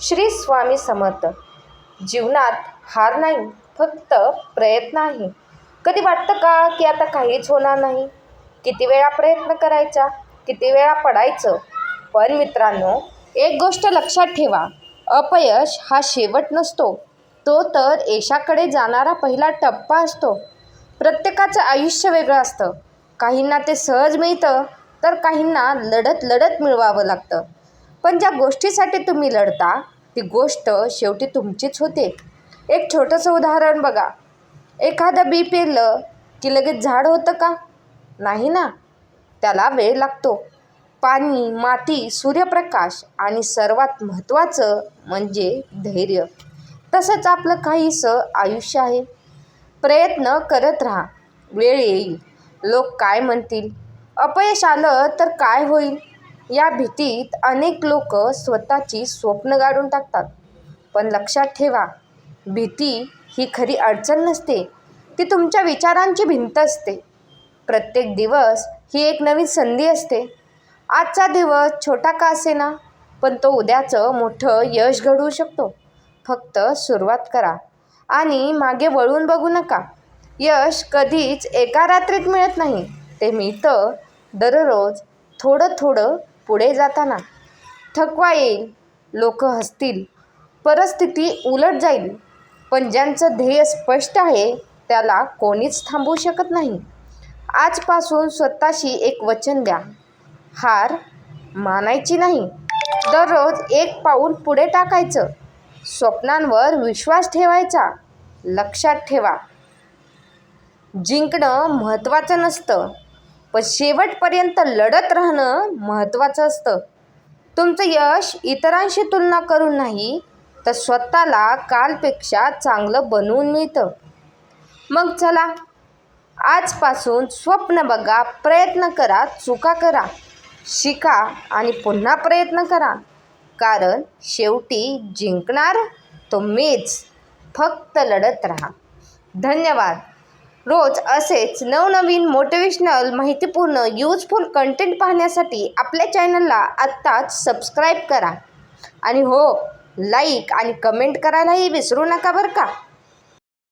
श्री स्वामी समर्थ. जीवनात हार नाही फक्त प्रयत्न आहे. कधी वाटतं का की आता काहीच होणार नाही? किती वेळा प्रयत्न करायचा किती वेळा पडायचं? पण मित्रांनो एक गोष्ट लक्षात ठेवा अपयश हा शेवट नसतो. तो तर यशाकडे जाणारा पहिला टप्पा असतो. प्रत्येकाचं आयुष्य वेगळं असतं. काहींना ते सहज मिळतं तर काहींना लढत लढत मिळवावं लागतं. पण ज्या गोष्टीसाठी तुम्ही लढता ती गोष्ट शेवटी तुमचीच होते. एक छोटंसं उदाहरण बघा. एखादं बी पेरलं की लगेच झाड होतं का? नाही ना? त्याला वेळ लागतो. पाणी माती सूर्यप्रकाश आणि सर्वात महत्त्वाचं म्हणजे धैर्य. तसंच आपलं काहीसं आयुष्य आहे. प्रयत्न करत राहा. वेळ येईल. लोक काय म्हणतील? अपयश आलं तर काय होईल? या भीतीत अनेक लोक स्वतःची स्वप्न गाडून टाकतात. पण लक्षात ठेवा भीती ही खरी अडचण नसते. ती तुमच्या विचारांची भिंत असते. प्रत्येक दिवस ही एक नवीन संधी असते. आजचा दिवस छोटा का असेना पण तो उद्याचं मोठं यश घडवू शकतो. फक्त सुरुवात करा आणि मागे वळून बघू नका. यश कधीच एका रात्रीत मिळत नाही. ते मिळतं दररोज थोडं थोडं पुढे जाताना थकवा येईल लोक हसतील परिस्थिती उलट जाईल. पण ज्यांचं ध्येय स्पष्ट आहे त्याला कोणीच थांबवू शकत नाही. आजपासून स्वतःशी एक वचन द्या. हार मानायची नाही. दररोज एक पाऊल पुढे टाकायचं. स्वप्नांवर विश्वास ठेवायचा. लक्षात ठेवा. जिंकणं महत्त्वाचं नसतं. पण शेवटपर्यंत लढत राहणं महत्त्वाचं असतं. तुमचं यश इतरांशी तुलना करून नाही तर स्वतःला कालपेक्षा चांगलं बनवून मिळतं. मग चला आजपासून स्वप्न बघा प्रयत्न करा चुका करा शिका आणि पुन्हा प्रयत्न करा. कारण शेवटी जिंकणार तुम्हीच. फक्त लढत राहा. धन्यवाद. रोज असेच नवनवीन मोटिवेशनल माहितीपूर्ण यूजफुल कंटेंट पाहण्यासाठी आपल्या चॅनलला आत्ताच सबस्क्राईब करा. आणि हो लाईक आणि कमेंट करायलाही विसरू नका बरं का?